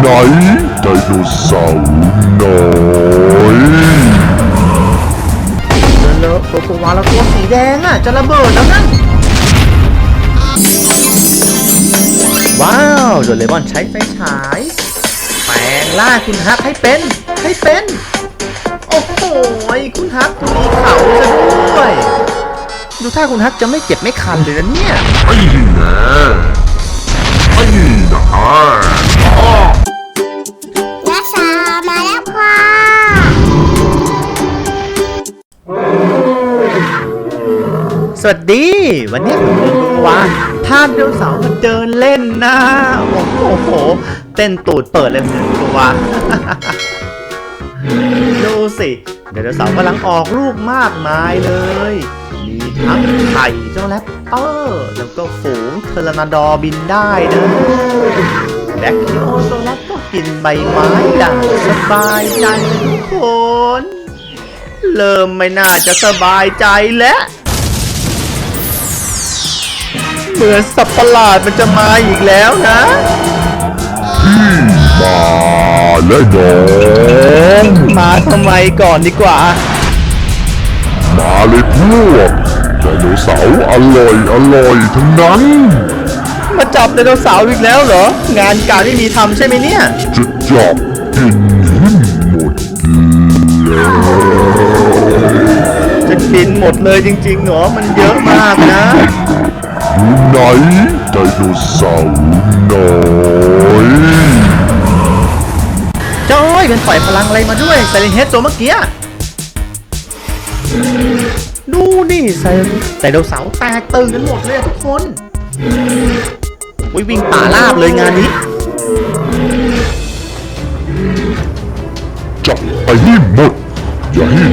ไหนไดโนเสาร์น้อยเลอะโกโกวาแล้วตัวสีแดงอะ จะระเบิดแล้วนั่นว้าวโดเรมอนใช้ไฟฉาย แปลงล่างคุณฮักให้เป็น ให้เป็น โอ้โหคุณฮักมีเขาซะด้วย ดูท่าคุณฮักจะไม่เจ็บไม่คันเลยนะเนี่ย ไอ้แน่ไอ้นะ วัสดี วันนี้ผมเดินดูว่าท่านเดวเสาร์มาเดินเล่นนะ โอ้โห เต้นตูดเปิดเลยเหมือนตัวดูสิเดวเสาร์กำลังออกลูกมากมายเลย มีทั้งไข่เจ้าแรปเปอร์ แล้วก็ฝูงเทอร์นาดอ์บินได้นะแบคทีโอโซลัสก็กินใบไม้ได้สบายใจทุกคน เริ่มไม่น่าจะสบายใจแล้ว เหมือนสัตว์ประหลาดมันจะมาอีกแล้วนะมาและน้องมาทำไมก่อนดีกว่า มาเลยพวกไดโนเสาร์อร่อยอร่อยทั้งนั้น มาจับไดโนเสาร์อีกแล้วเหรอ งานการไม่มีทำใช่ไหมเนี่ย จะจับกินให้หมดเลยจะกินหมดเลยจริงๆเหรอ มันเยอะมากนะู่ไหนไดโนเสาร์น้อยจอยเป็นปล่อยพลังอะไรมาด้วยไซเลนเฮดตัวเมื่อกี้ ดูนี่ไซไดโนเสาร์แตกตื่นกันหมดเลยอะทุกคนวิวิ่งป่าลาบเลยงานนี้จับไปให้หมดอย่าให้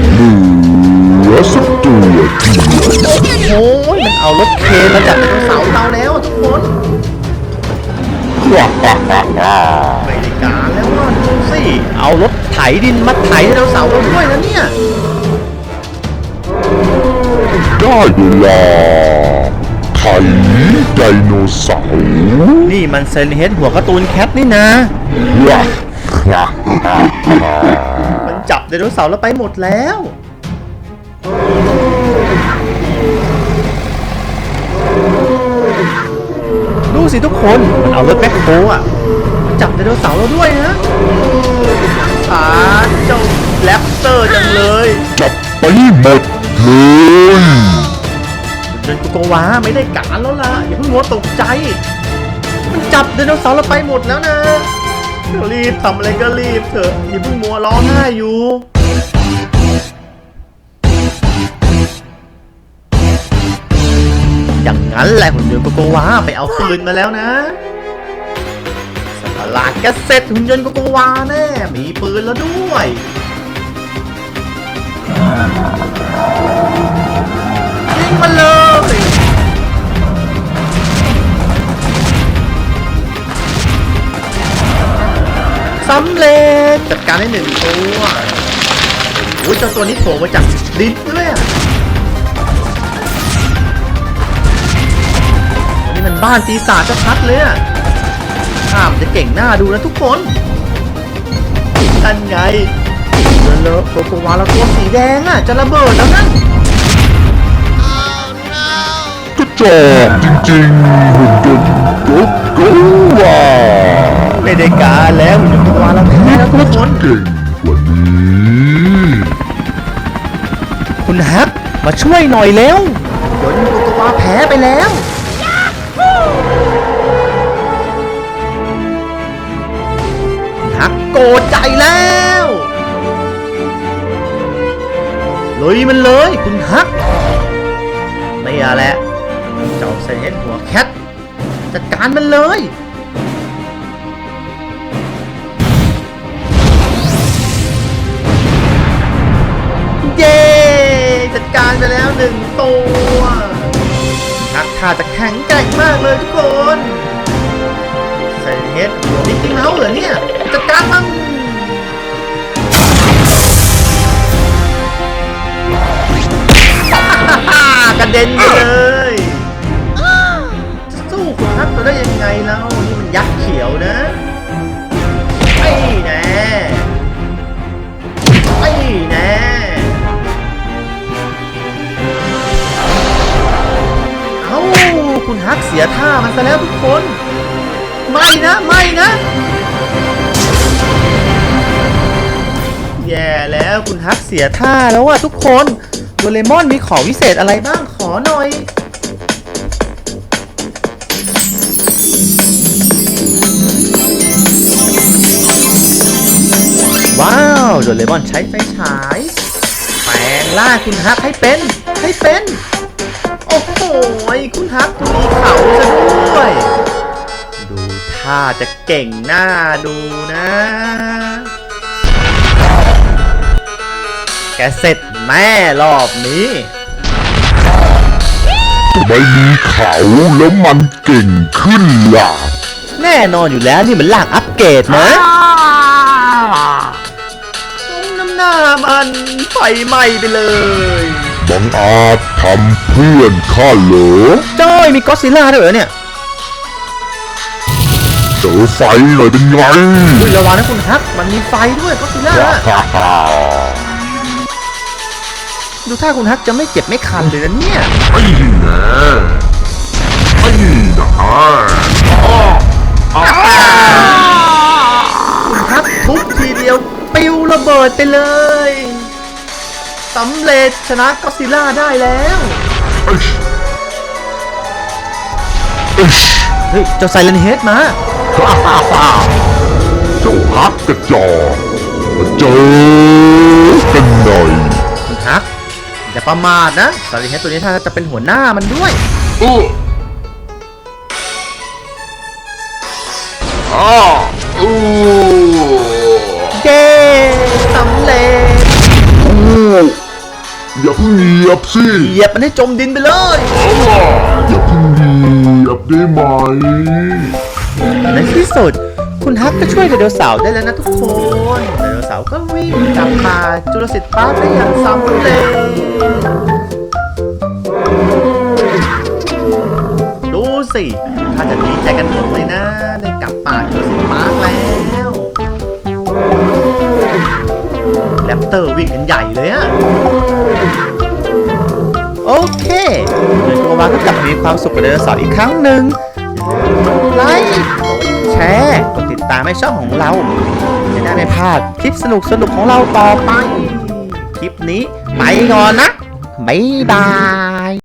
โอ้ยมันเอารถเคนมาจากไดโนเสาร์เราแล้วทุกคนฮ่าฮ่าฮ่าฮ่าไม่ได้การแล้วว่าดูสิเอารถไถดินมาไถไดโนเสาร์เราด้วยนะเนี่ยได้เวลาไถไดโนเสาร์นี่มันเซนเฮดหัวการ์ตูนแคทนี่นะฮ่าฮ่าฮ่าฮ่ามันจับไดโนเสาร์เราไปหมดแล้ว สิทุกคนมันเอารถแบ็คโฮอะมาจับไดโนเสาร์เราด้วยนะขาเจ้าแรปเตอร์จังเลยจับไปให้หมดเลยเดินกุโกวาไม่ได้การแล้วล่ะอย่าเพิ่งมัวตกใจ มันจับไดโนเสาร์เราไปหมดแล้วนะรีบทำอะไรก็รีบเถอะอย่าเพิ่งมัวร้องไห้อยู่ อย่างนั้นแหละหุ่นยนต์โกโกวาไปเอาปืนมาแล้วนะสตว์ประหลาดก็เสร็จหุ่นยนต์โกโกวาแน่มีปืนแล้วด้วยยิงมันเลยสำเร็จจัดการได้หนึ่งตัวโอ้ยเจ้าตัวนี้โผล่มาจากดิน มันบ้านปีศาจชัดเลยอะข้ามจะเก่งหน้าดูนะทุกคนนั่นไงเลอะเลอะโกโกวาแล้วตัวสีแดงอะจะระเบิดแล้วนั่นกระจอกจริงๆหุ่นยนต์โกโกวาไม่ได้การแล้วหุ่นยนต์โกโกวาแล้วแพ้แล้วทุกคนเก่งกว่านี้คุณฮักมาช่วยหน่อยเร็วเดี๋ยวนี้โกโกวาแพ้ไปแล้ว ยมันเลยคุณฮักนี่อะแหละเจ้าเซนเฮดหัวแคทจัดการมันเลยเย้จัดการไปแล้วหนึ่งตัวทักท่าจะแข็งแกร่งมากเลยทุกคนเซนเฮดหัวมิกกี้เมาส์เหรอเนี่ยจัดการมันากระเด็นเลยสู้คุณครักตัวได้ยังไงเรานี่มันยักษ์เขียวนะไอ้แน่ไอ้แน่เอาคุณฮักเสียท่ามันซะแล้วทุกคน ไม่นะ ไม่นะแย่แล้วคุณฮักเสียท่าแล้วว่ะทุกคน ดเรมอนมีของวิเศษอะไรบ้างขอหน่อย ว้าวโดเรมอนใช้ไฟฉายแปลงล่างคุณฮักให้เป็น ให้เป็น โอ้โหคุณฮักมีเขาซะด้วย ดูท่าจะเก่งหน้าดูนะ แกเสร็จ แม่รอบนี้ไม่มีเขาแล้วมันเก่งขึ้นล่ะ แน่นอนอยู่แล้วนี่มันลากอัปเกรดนะน้ำหน้ามันไฟไหม้ไปเลยบังอาจทำเพื่อนข้าเหรอจ้อยมีก็อดซิลล่าด้วยเหรอเนี่ยเจอไฟหน่อยเป็นไงอุ้ยระวังนะคุณฮัก มันมีไฟด้วยก็อดซิลล่าฮ่าฮ่า ดูท่าคุณฮักจะไม่เจ็บไม่คันเลยนะเนี่ยไอ้แน่ไอ้นะคุณฮักทุบทีเดียวปิวระเบิดไปเลยสำเร็จชนะก็ซิล่าได้แล้วเอ้ยเอ้ยเฮ้ยเจ้าไซเลนเฮดมาเจ้าฮักกระจอกมาเจอกันหน่อยฮัก อย่าประมาทนะไซเลนเฮดตัวนี้ถ้าจะเป็นหัวหน้ามันด้วยเอออ้าเออเย้สำเร็จโอ้อย่าเพิ่งเหยียบสิเหยียบมันให้จมดินไปเลยอย่าเพิ่งเหยียบได้ไหม ในที่สุด คุณฮักก็ช่วยไดโนเสาร์ได้แล้วนะทุกคนไดโนเสาร์ก็วิ่งกลับมาจุลศิษย์ปาร์คได้อย่างสำเร็จดูสิถ้าจะดีใจกันหมดเลยนะ ได้กลับป่าจุลศิษย์ปาร์คแล้วแรปเตอร์วิ่งกันใหญ่เลยอะโอเคเดี๋ยวตัววาก็กลับมีความสุขกับไดโนเสาร์อีกครั้งหนึ่งไลค์แชร์ ตามให้ช่องของเรา จะได้ไม่พลาดคลิปสนุกสนุกของเราต่อไป คลิปนี้ไปก่อนนะ บ๊ายบาย